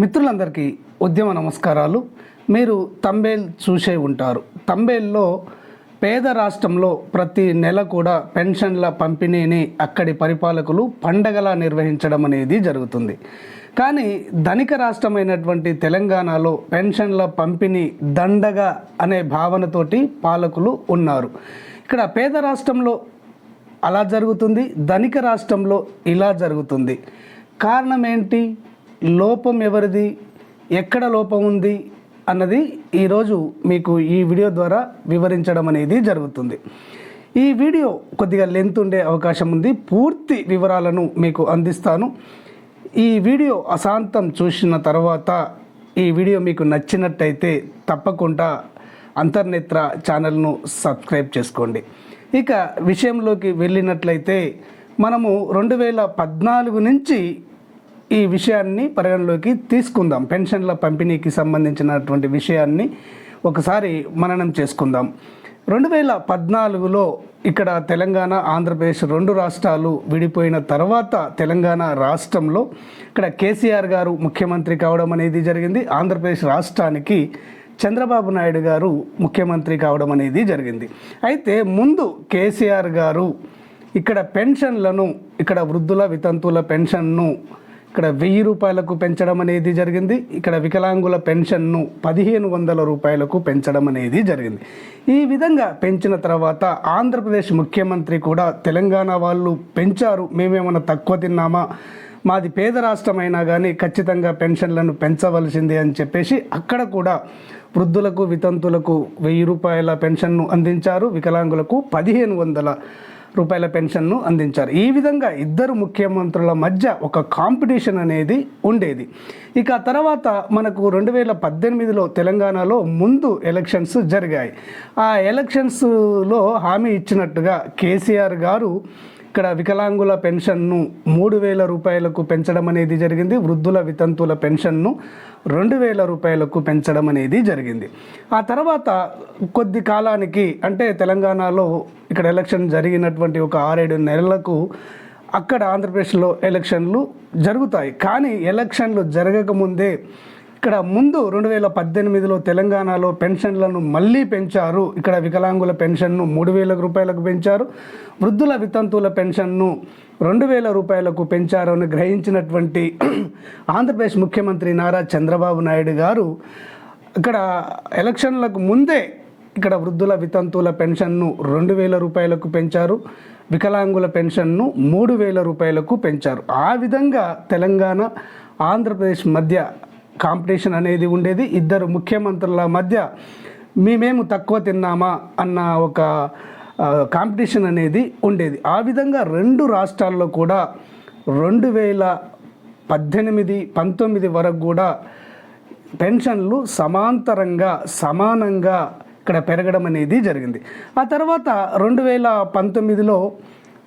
మిత్రులందరికీ ఉద్యమ నమస్కారాలు. మీరు తంబేల్ చూసే ఉంటారు. తంబేల్లో పేద రాష్ట్రంలో ప్రతి నెల కూడా పెన్షన్ల పంపిణీని అక్కడి పరిపాలకులు పండగలా నిర్వహించడం అనేది జరుగుతుంది. కానీ ధనిక రాష్ట్రమైనటువంటి తెలంగాణలో పెన్షన్ల పంపిణీ దండగా అనే భావనతోటి పాలకులు ఉన్నారు. ఇక్కడ పేద రాష్ట్రంలో అలా జరుగుతుంది ధనిక రాష్ట్రంలో ఇలా జరుగుతుంది. కారణం ఏంటి? లోపం ఎవరిది? ఎక్కడ లోపం ఉంది? అన్నది ఈరోజు మీకు ఈ వీడియో ద్వారా వివరించడం అనేది జరుగుతుంది. ఈ వీడియో కొద్దిగా లెంత్ ఉండే అవకాశం ఉంది. పూర్తి వివరాలను మీకు అందిస్తాను. ఈ వీడియో అశాంతం చూసిన తర్వాత ఈ వీడియో మీకు నచ్చినట్టయితే తప్పకుండా అంతర్నేత్ర ఛానల్ను సబ్స్క్రైబ్ చేసుకోండి. ఇక విషయంలోకి వెళ్ళినట్లయితే మనము రెండు వేల పద్నాలుగు నుంచి ఈ విషయాన్ని పరిగణలోకి తీసుకుందాం. పెన్షన్ల పంపిణీకి సంబంధించినటువంటి విషయాన్ని ఒకసారి మననం చేసుకుందాం. రెండు వేల పద్నాలుగులో ఇక్కడ తెలంగాణ ఆంధ్రప్రదేశ్ రెండు రాష్ట్రాలు విడిపోయిన తర్వాత తెలంగాణ రాష్ట్రంలో ఇక్కడ కేసీఆర్ గారు ముఖ్యమంత్రి కావడం అనేది జరిగింది. ఆంధ్రప్రదేశ్ రాష్ట్రానికి చంద్రబాబు నాయుడు గారు ముఖ్యమంత్రి కావడం అనేది జరిగింది. అయితే ముందు కేసీఆర్ గారు ఇక్కడ పెన్షన్లను ఇక్కడ వృద్ధుల వితంతువుల పెన్షన్ను ఇక్కడ వెయ్యి రూపాయలకు పెంచడం అనేది జరిగింది. ఇక్కడ వికలాంగుల పెన్షన్ను పదిహేను వందల రూపాయలకు పెంచడం అనేది జరిగింది. ఈ విధంగా పెంచిన తర్వాత ఆంధ్రప్రదేశ్ ముఖ్యమంత్రి కూడా తెలంగాణ వాళ్ళు పెంచారు. మేమేమైనా తక్కువ తిన్నామా? మాది పేద రాష్ట్రం అయినా కానీ ఖచ్చితంగా పెన్షన్లను పెంచవలసిందే అని చెప్పేసి అక్కడ కూడా వృద్ధులకు వితంతులకు వెయ్యి రూపాయల పెన్షన్ను అందించారు. వికలాంగులకు పదిహేను వందల రూపాయల పెన్షన్ను అందించారు. ఈ విధంగా ఇద్దరు ముఖ్యమంత్రుల మధ్య ఒక కాంపిటీషన్ అనేది ఉండేది. ఇక తర్వాత మనకు రెండు వేల పద్దెనిమిదిలో తెలంగాణలో ముందు ఎలక్షన్స్ జరిగాయి. ఆ ఎలక్షన్స్లో హామీ ఇచ్చినట్టుగా కేసీఆర్ గారు ఇక్కడ వికలాంగుల పెన్షన్ను మూడు వేల రూపాయలకు పెంచడం అనేది జరిగింది. వృద్ధుల వితంతుల పెన్షన్ను రెండు వేల రూపాయలకు పెంచడం అనేది జరిగింది. ఆ తర్వాత కొద్ది కాలానికి అంటే తెలంగాణలో ఇక్కడ ఎలక్షన్ జరిగినటువంటి ఒక ఆరేడు నెలలకు అక్కడ ఆంధ్రప్రదేశ్లో ఎలక్షన్లు జరుగుతాయి. కానీ ఎలక్షన్లు జరగకముందే ఇక్కడ ముందు రెండు వేల పద్దెనిమిదిలో తెలంగాణలో పెన్షన్లను మళ్ళీ పెంచారు. ఇక్కడ వికలాంగుల పెన్షన్ను మూడు వేల రూపాయలకు పెంచారు. వృద్ధుల వితంతువుల పెన్షన్ను రెండు వేల రూపాయలకు పెంచారు అని గ్రహించినటువంటి ఆంధ్రప్రదేశ్ ముఖ్యమంత్రి నారా చంద్రబాబు నాయుడు గారు ఇక్కడ ఎలక్షన్లకు ముందే ఇక్కడ వృద్ధుల వితంతువుల పెన్షన్ను రెండు వేల రూపాయలకు పెంచారు. వికలాంగుల పెన్షన్ను మూడు వేల రూపాయలకు పెంచారు. ఆ విధంగా తెలంగాణ ఆంధ్రప్రదేశ్ మధ్య కాంపిటీషన్ అనేది ఉండేది. ఇద్దరు ముఖ్యమంత్రుల మధ్య మేమేము తక్కువ తిన్నామా అన్న ఒక కాంపిటీషన్ అనేది ఉండేది. ఆ విధంగా రెండు రాష్ట్రాల్లో కూడా రెండు వేల పద్దెనిమిది పంతొమ్మిది వరకు కూడా పెన్షన్లు సమాంతరంగా సమానంగా ఇక్కడ పెరగడం అనేది జరిగింది. ఆ తర్వాత రెండు వేల పంతొమ్మిదిలో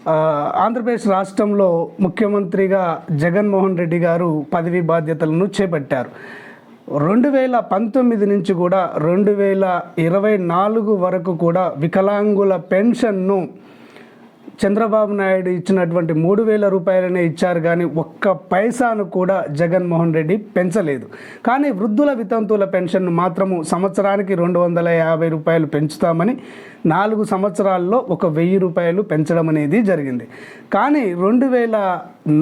ఆంధ్రప్రదేశ్ రాష్ట్రంలో ముఖ్యమంత్రిగా జగన్మోహన్ రెడ్డి గారు పదవి బాధ్యతలను చేపట్టారు. రెండు వేల పంతొమ్మిది నుంచి కూడా రెండు వేల ఇరవై నాలుగు వరకు కూడా వికలాంగుల పెన్షన్ను చంద్రబాబు నాయుడు ఇచ్చినటువంటి మూడు వేల రూపాయలనే ఇచ్చారు కానీ ఒక్క పైసాను కూడా జగన్మోహన్ రెడ్డి పెంచలేదు. కానీ వృద్ధుల వితంతువుల పెన్షన్ను మాత్రము సంవత్సరానికి రెండు వందల యాభై రూపాయలు పెంచుతామని నాలుగు సంవత్సరాల్లో ఒక వెయ్యి రూపాయలు పెంచడం అనేది జరిగింది. కానీ రెండు వేల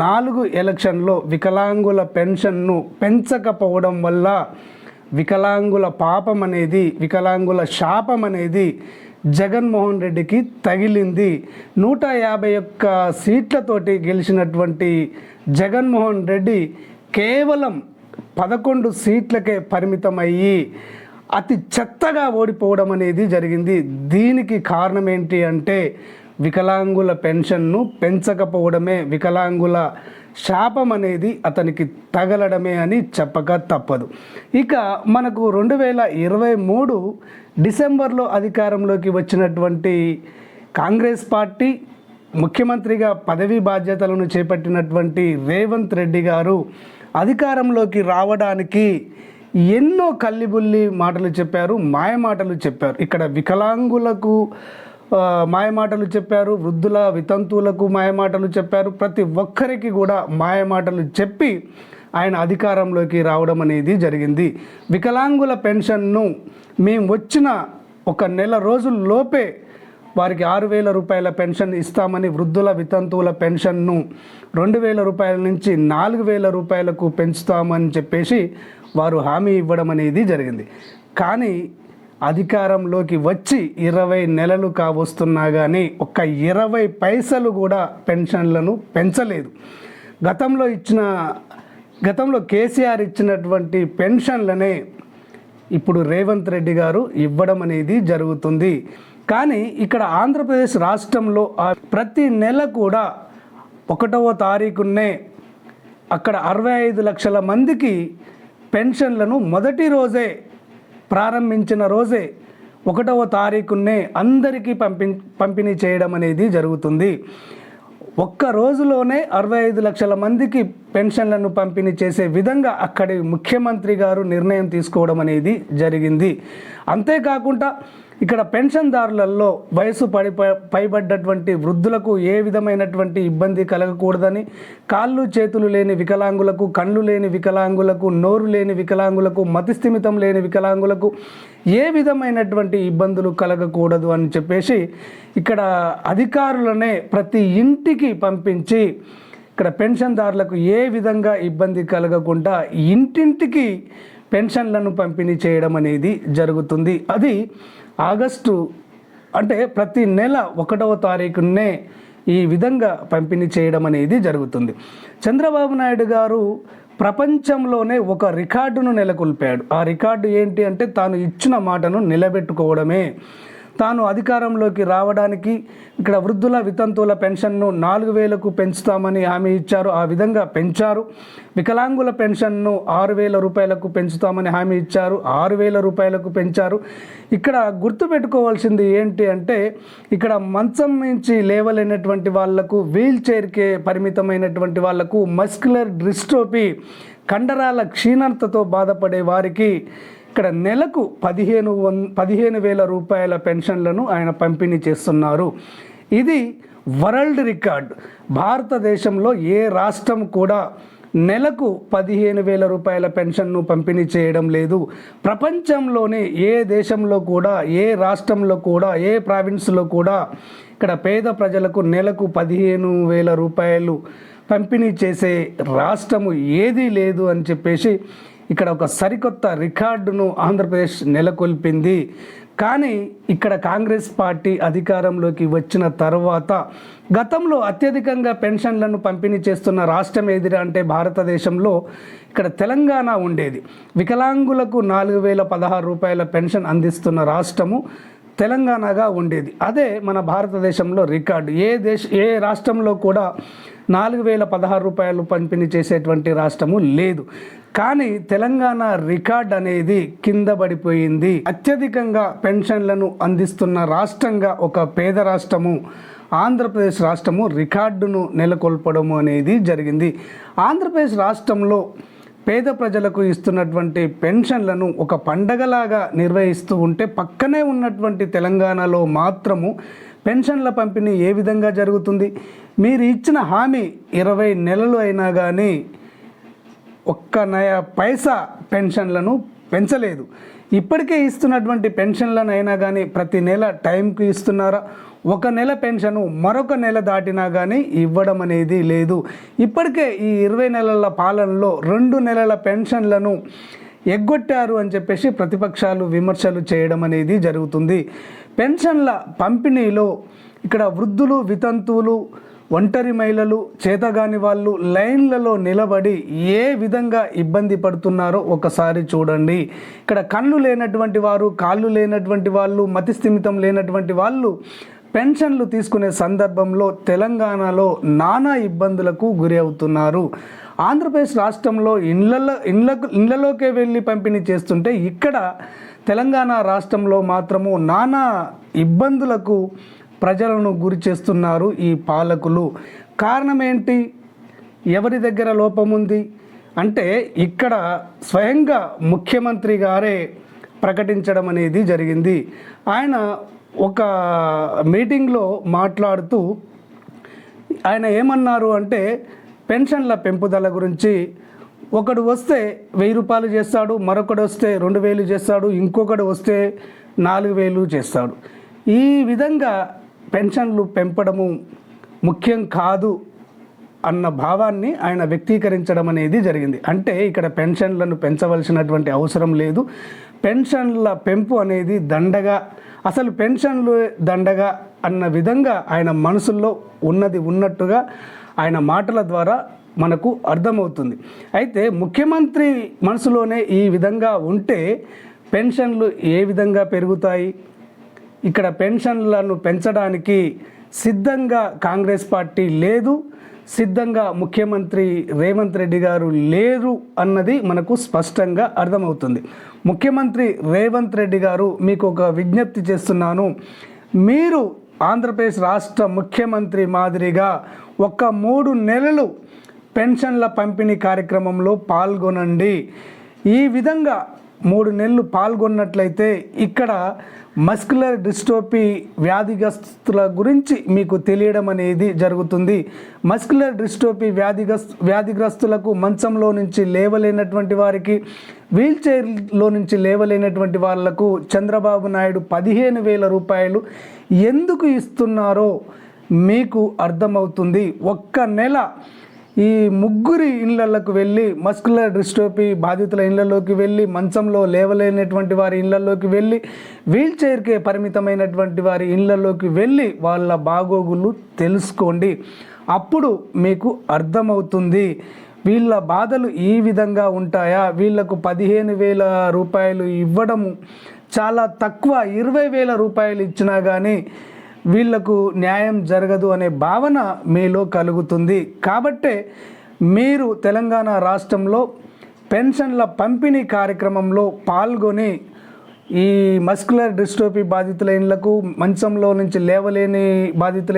నాలుగు ఎలక్షన్లో వికలాంగుల పెన్షన్ను పెంచకపోవడం వల్ల వికలాంగుల పాపం అనేది వికలాంగుల శాపం అనేది జగన్మోహన్ రెడ్డికి తగిలింది. నూట యాభై ఒక్క సీట్లతోటి గెలిచినటువంటి జగన్మోహన్ రెడ్డి కేవలం పదకొండు సీట్లకే పరిమితమయ్యి అతి చెత్తగా ఓడిపోవడం అనేది జరిగింది. దీనికి కారణం ఏంటి అంటే వికలాంగుల పెన్షన్ను పెంచకపోవడమే వికలాంగుల శాపం అనేది అతనికి తగలడమే అని చెప్పక తప్పదు. ఇక మనకు రెండు వేల ఇరవై మూడు డిసెంబర్లో అధికారంలోకి వచ్చినటువంటి కాంగ్రెస్ పార్టీ ముఖ్యమంత్రిగా పదవీ బాధ్యతలను చేపట్టినటువంటి రేవంత్ రెడ్డి గారు అధికారంలోకి రావడానికి ఎన్నో కల్లిబుల్లి మాటలు చెప్పారు మాయ మాటలు చెప్పారు. ఇక్కడ వికలాంగులకు మాయమాటలు చెప్పారు వృద్ధుల వితంతువులకు మాయమాటలు చెప్పారు. ప్రతి ఒక్కరికి కూడా మాయమాటలు చెప్పి ఆయన అధికారంలోకి రావడం అనేది జరిగింది. వికలాంగుల పెన్షన్ను మేము వచ్చిన ఒక నెల రోజుల లోపే వారికి ఆరు వేల రూపాయల పెన్షన్ ఇస్తామని వృద్ధుల వితంతువుల పెన్షన్ను రెండు వేల రూపాయల నుంచి నాలుగు వేల రూపాయలకు పెంచుతామని చెప్పేసి వారు హామీ ఇవ్వడం అనేది జరిగింది. కానీ అధికారంలోకి వచ్చి ఇరవై నెలలు కావస్తున్నా కానీ ఒక్క ఇరవై పైసలు కూడా పెన్షన్లను పెంచలేదు. గతంలో ఇచ్చిన గతంలో కేసీఆర్ ఇచ్చినటువంటి పెన్షన్లనే ఇప్పుడు రేవంత్ రెడ్డి గారు ఇవ్వడం అనేది జరుగుతుంది. కానీ ఇక్కడ ఆంధ్రప్రదేశ్ రాష్ట్రంలో ప్రతి నెల కూడా ఒకటవ తారీఖునే అక్కడ అరవై ఐదు లక్షల మందికి పెన్షన్లను మొదటి రోజే ప్రారంభించిన రోజే ఒకటవ తారీఖునే అందరికీ పంపి పంపిణీ చేయడం అనేది జరుగుతుంది. ఒక్క రోజులోనే అరవై ఐదు లక్షల మందికి పెన్షన్లను పంపిణీ చేసే విధంగా అక్కడి ముఖ్యమంత్రి గారు నిర్ణయం తీసుకోవడం అనేది జరిగింది. అంతేకాకుండా ఇక్కడ పెన్షన్దారులలో వయసు పడి పైబడ్డటువంటి వృద్ధులకు ఏ విధమైనటువంటి ఇబ్బంది కలగకూడదని కాళ్ళు చేతులు లేని వికలాంగులకు కళ్ళు లేని వికలాంగులకు నోరు లేని వికలాంగులకు మతిస్థిమితం లేని వికలాంగులకు ఏ విధమైనటువంటి ఇబ్బందులు కలగకూడదు అని చెప్పేసి ఇక్కడ అధికారులనే ప్రతి ఇంటికి పంపించి ఇక్కడ పెన్షన్దారులకు ఏ విధంగా ఇబ్బంది కలగకుండా ఇంటింటికి పెన్షన్లను పంపిణీ చేయడం అనేది జరుగుతుంది. అది ఆగస్టు అంటే ప్రతి నెల ఒకటవ తారీఖునే ఈ విధంగా పంపిణీ చేయడం అనేది జరుగుతుంది. చంద్రబాబు నాయుడు గారు ప్రపంచంలోనే ఒక రికార్డును నెలకొల్పాడు. ఆ రికార్డు ఏంటి అంటే తాను ఇచ్చిన మాటను నిలబెట్టుకోవడమే. తాను అధికారంలోకి రావడానికి ఇక్కడ వృద్ధుల వితంతువుల పెన్షన్ను నాలుగు వేలకు పెంచుతామని హామీ ఇచ్చారు. ఆ విధంగా పెంచారు. వికలాంగుల పెన్షన్ను ఆరు వేల రూపాయలకు పెంచుతామని హామీ ఇచ్చారు. ఆరు వేల రూపాయలకు పెంచారు. ఇక్కడ గుర్తుపెట్టుకోవాల్సింది ఏంటి అంటే ఇక్కడ మంచం నుంచి లేవలేనటువంటి వాళ్ళకు వీల్ చైర్కే పరిమితమైనటువంటి వాళ్ళకు మస్కులర్ డిస్ట్రోపీ కండరాల క్షీణతతో బాధపడే వారికి ఇక్కడ నెలకు పదిహేను వన్ పదిహేను వేల రూపాయల పెన్షన్లను ఆయన పంపిణీ చేస్తున్నారు. ఇది వరల్డ్ రికార్డ్. భారతదేశంలో ఏ రాష్ట్రం కూడా నెలకు పదిహేను వేల రూపాయల పెన్షన్ను పంపిణీ చేయడం లేదు. ప్రపంచంలోనే ఏ దేశంలో కూడా ఏ రాష్ట్రంలో కూడా ఏ ప్రావిన్స్లో కూడా ఇక్కడ పేద ప్రజలకు నెలకు పదిహేను వేల రూపాయలు పంపిణీ చేసే రాష్ట్రము ఏదీ లేదు అని చెప్పేసి ఇక్కడ ఒక సరికొత్త రికార్డును ఆంధ్రప్రదేశ్ నెలకొల్పింది. కానీ ఇక్కడ కాంగ్రెస్ పార్టీ అధికారంలోకి వచ్చిన తర్వాత గతంలో అత్యధికంగా పెన్షన్లను పంపిణీ చేస్తున్న రాష్ట్రం ఏదిరా అంటే భారతదేశంలో ఇక్కడ తెలంగాణ ఉండేది. వికలాంగులకు నాలుగు వేల పదహారు రూపాయల పెన్షన్ అందిస్తున్న రాష్ట్రము తెలంగాణగా ఉండేది. అదే మన భారతదేశంలో రికార్డు. ఏ దేశ ఏ రాష్ట్రంలో కూడా నాలుగు వేల పదహారు రూపాయలు పంపిణీ చేసేటువంటి రాష్ట్రము లేదు. కానీ తెలంగాణ రికార్డ్ అనేది కింద పడిపోయింది. అత్యధికంగా పెన్షన్లను అందిస్తున్న రాష్ట్రంగా ఒక పేద రాష్ట్రము ఆంధ్రప్రదేశ్ రాష్ట్రము రికార్డును నెలకొల్పడము అనేది జరిగింది. ఆంధ్రప్రదేశ్ రాష్ట్రంలో పేద ప్రజలకు ఇస్తున్నటువంటి పెన్షన్లను ఒక పండగలాగా నిర్వహిస్తూ ఉంటే పక్కనే ఉన్నటువంటి తెలంగాణలో మాత్రము పెన్షన్ల పంపిణీ ఏ విధంగా జరుగుతుంది? మీరు ఇచ్చిన హామీ ఇరవై నెలలు అయినా కానీ ఒక్క నయ పైసా పెన్షన్లను పెంచలేదు. ఇప్పటికే ఇస్తున్నటువంటి పెన్షన్లను అయినా కానీ ప్రతి నెల టైంకి ఇస్తున్నారా? ఒక నెల పెన్షను మరొక నెల దాటినా కానీ ఇవ్వడం అనేది లేదు. ఇప్పటికే ఈ ఇరవై నెలల పాలనలో రెండు నెలల పెన్షన్లను ఎగ్గొట్టారు అని చెప్పేసి ప్రతిపక్షాలు విమర్శలు చేయడం అనేది జరుగుతుంది. పెన్షన్ల పంపిణీలో ఇక్కడ వృద్ధులు వితంతువులు ఒంటరి మహిళలు చేతగాని వాళ్ళు లైన్లలో నిలబడి ఏ విధంగా ఇబ్బంది పడుతున్నారో ఒకసారి చూడండి. ఇక్కడ కళ్ళు లేనటువంటి వారు కాళ్ళు లేనటువంటి వాళ్ళు మతిస్థిమితం లేనటువంటి వాళ్ళు పెన్షన్లు తీసుకునే సందర్భంలో తెలంగాణలో నానా ఇబ్బందులకు గురి అవుతున్నారు. ఆంధ్రప్రదేశ్ రాష్ట్రంలో ఇండ్లలో ఇండ్ల ఇళ్ళలోకే వెళ్ళి పంపిణీ చేస్తుంటే ఇక్కడ తెలంగాణ రాష్ట్రంలో మాత్రము నానా ఇబ్బందులకు ప్రజలను గురి చేస్తున్నారు ఈ పాలకులు. కారణం ఏంటి? ఎవరి దగ్గర లోపం ఉంది? అంటే ఇక్కడ స్వయంగా ముఖ్యమంత్రి గారే ప్రకటించడం అనేది జరిగింది. ఆయన ఒక మీటింగ్లో మాట్లాడుతూ ఆయన ఏమన్నారు అంటే పెన్షన్ల పెంపుదల గురించి ఒకడు వస్తే వెయ్యి రూపాయలు చేస్తాడు మరొకడు వస్తే రెండు వేలు చేస్తాడు ఇంకొకడు వస్తే నాలుగు వేలు చేస్తాడు. ఈ విధంగా పెన్షన్లు పెంపడము ముఖ్యం కాదు అన్న భావాన్ని ఆయన వ్యక్తీకరించడం అనేది జరిగింది. అంటే ఇక్కడ పెన్షన్లను పెంచవలసినటువంటి అవసరం లేదు. పెన్షన్ల పెంపు అనేది దండగా అసలు పెన్షన్లు దండగా అన్న విధంగా ఆయన మనసుల్లో ఉన్నది ఉన్నట్టుగా ఆయన మాటల ద్వారా మనకు అర్థమవుతుంది. అయితే ముఖ్యమంత్రి మనసులోనే ఈ విధంగా ఉంటే పెన్షన్లు ఏ విధంగా పెరుగుతాయి? ఇక్కడ పెన్షన్లను పెంచడానికి సిద్ధంగా కాంగ్రెస్ పార్టీ లేదు సిద్ధంగా ముఖ్యమంత్రి రేవంత్ రెడ్డి గారు లేరు అన్నది మనకు స్పష్టంగా అర్థమవుతుంది. ముఖ్యమంత్రి రేవంత్ రెడ్డి గారు మీకు ఒక విజ్ఞప్తి చేస్తున్నాను. మీరు ఆంధ్రప్రదేశ్ రాష్ట్ర ముఖ్యమంత్రి మాదిరిగా ఒక మూడు నెలలు పెన్షన్ల పంపిణీ కార్యక్రమంలో పాల్గొనండి. ఈ విధంగా మూడు నెలలు పాల్గొన్నట్లయితే ఇక్కడ మస్కులర్ డిస్టోపీ వ్యాధిగ్రస్తుల గురించి మీకు తెలియడం అనేది జరుగుతుంది. మస్కులర్ డిస్టోపీ వ్యాధిగ్రస్ వ్యాధిగ్రస్తులకు మంచంలో నుంచి లేవలేనటువంటి వారికి వీల్చైర్లో నుంచి లేవలేనటువంటి వాళ్ళకు చంద్రబాబు నాయుడు పదిహేను వేల రూపాయలు ఎందుకు ఇస్తున్నారో మీకు అర్థమవుతుంది. ఒక్క నెల ఈ ముగ్గురి ఇళ్ళలోకి వెళ్ళి మస్కులర్ డిస్టోపీ బాధితుల ఇళ్ళలోకి వెళ్ళి మంచంలో లేవలేనటువంటి వారి ఇళ్ళలోకి వెళ్ళి వీల్ చైర్కే పరిమితమైనటువంటి వారి ఇళ్ళలోకి వెళ్ళి వాళ్ళ బాగోగులు తెలుసుకోండి. అప్పుడు మీకు అర్థమవుతుంది వీళ్ళ బాధలు ఈ విధంగా ఉంటాయా? వీళ్ళకు పదిహేను వేల రూపాయలు ఇవ్వడము చాలా తక్కువ. ఇరవై వేల రూపాయలు ఇచ్చినా కానీ వీళ్ళకు న్యాయం జరగదు అనే భావన మీలో కలుగుతుంది. కాబట్టే మీరు తెలంగాణ రాష్ట్రంలో పెన్షన్ల పంపిణీ కార్యక్రమంలో పాల్గొని ఈ మస్కులర్ డిస్ట్రోపీ బాధితుల మంచంలో నుంచి లేవలేని బాధితుల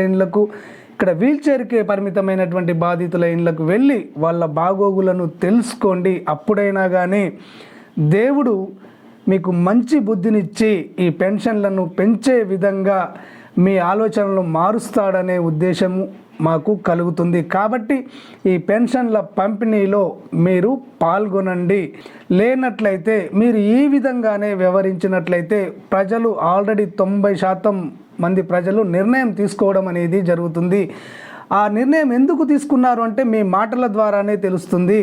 ఇక్కడ వీల్చైర్కే పరిమితమైనటువంటి బాధితుల వెళ్ళి వాళ్ళ బాగోగులను తెలుసుకోండి. అప్పుడైనా కానీ దేవుడు మీకు మంచి బుద్ధినిచ్చి ఈ పెన్షన్లను పెంచే విధంగా మీ ఆలోచనలు మారుస్తాడనే ఉద్దేశము మాకు కలుగుతుంది. కాబట్టి ఈ పెన్షన్ల పంపిణీలో మీరు పాల్గొనండి. లేనట్లయితే మీరు ఈ విధంగానే వ్యవహరించినట్లయితే ప్రజలు ఆల్రెడీ తొంభై శాతం మంది ప్రజలు నిర్ణయం తీసుకోవడం అనేది జరుగుతుంది. ఆ నిర్ణయం ఎందుకు తీసుకున్నారు అంటే మీ మాటల ద్వారానే తెలుస్తుంది.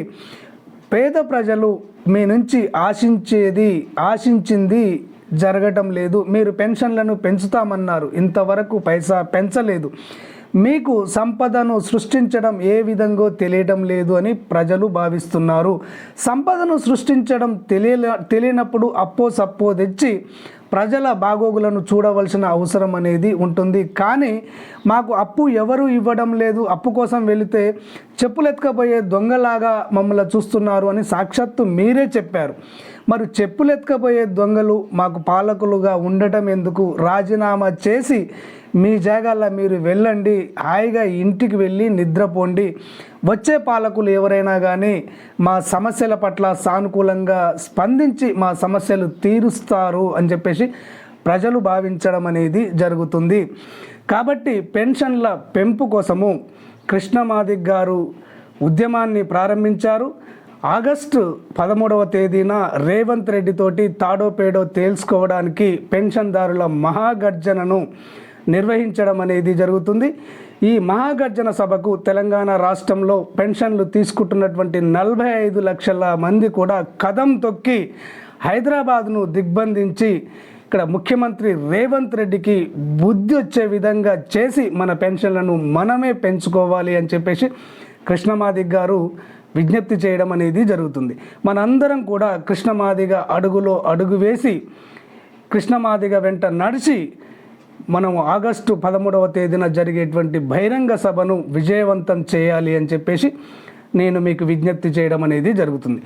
పేద ప్రజలు మీ నుంచి ఆశించేది ఆశించింది జరగటం లేదు. మీరు పెన్షన్లను పెంచుతామన్నారు. ఇంతవరకు పైసా పెంచలేదు. మీకు సంపదను సృష్టించడం ఏ విధంగా తెలియడం లేదు అని ప్రజలు భావిస్తున్నారు. సంపదను సృష్టించడం తెలియ తెలియనప్పుడు అప్పో సప్పో తెచ్చి ప్రజల బాగోగులను చూడవలసిన అవసరం అనేది ఉంటుంది. కానీ మాకు అప్పు ఎవరు ఇవ్వడం లేదు. అప్పు కోసం వెళితే చెప్పులెత్తుకపోయే దొంగలాగా మమ్మల్ని చూస్తున్నారు అని సాక్షాత్తు మీరే చెప్పారు. మరి చెప్పులెత్తుకపోయే దొంగలు మాకు పాలకులుగా ఉండటం ఎందుకు? రాజీనామా చేసి మీ జాగాల్లో మీరు వెళ్ళండి హాయిగా ఇంటికి వెళ్ళి నిద్రపోండి వచ్చే పాలకులు ఎవరైనా కానీ మా సమస్యల పట్ల సానుకూలంగా స్పందించి మా సమస్యలు తీరుస్తారు అని చెప్పేసి ప్రజలు భావించడం అనేది జరుగుతుంది. కాబట్టి పెన్షన్ల పెంపు కోసము కృష్ణమాదిక్ గారు ఉద్యమాన్ని ప్రారంభించారు. ఆగస్టు పదమూడవ తేదీన రేవంత్ రెడ్డితోటి తాడో పేడో తేల్చుకోవడానికి పెన్షన్దారుల మహాగర్జనను నిర్వహించడం అనేది జరుగుతుంది. ఈ మహాగర్జన సభకు తెలంగాణ రాష్ట్రంలో పెన్షన్లు తీసుకుంటున్నటువంటి నలభై ఐదు లక్షల మంది కూడా కదం తొక్కి హైదరాబాద్ను దిగ్బంధించి ఇక్కడ ముఖ్యమంత్రి రేవంత్ రెడ్డికి బుద్ధి వచ్చే విధంగా చేసి మన పెన్షన్లను మనమే పెంచుకోవాలి అని చెప్పేసి కృష్ణమాదిక్ గారు విజ్ఞప్తి చేయడం అనేది జరుగుతుంది. మనందరం కూడా కృష్ణమాదిగ అడుగులో అడుగు వేసి కృష్ణమాదిగ వెంట నడిచి మనం ఆగస్టు పదమూడవ తేదీన జరిగేటువంటి బహిరంగ సభను విజయవంతం చేయాలి అని చెప్పేసి నేను మీకు విజ్ఞప్తి చేయడం అనేది జరుగుతుంది.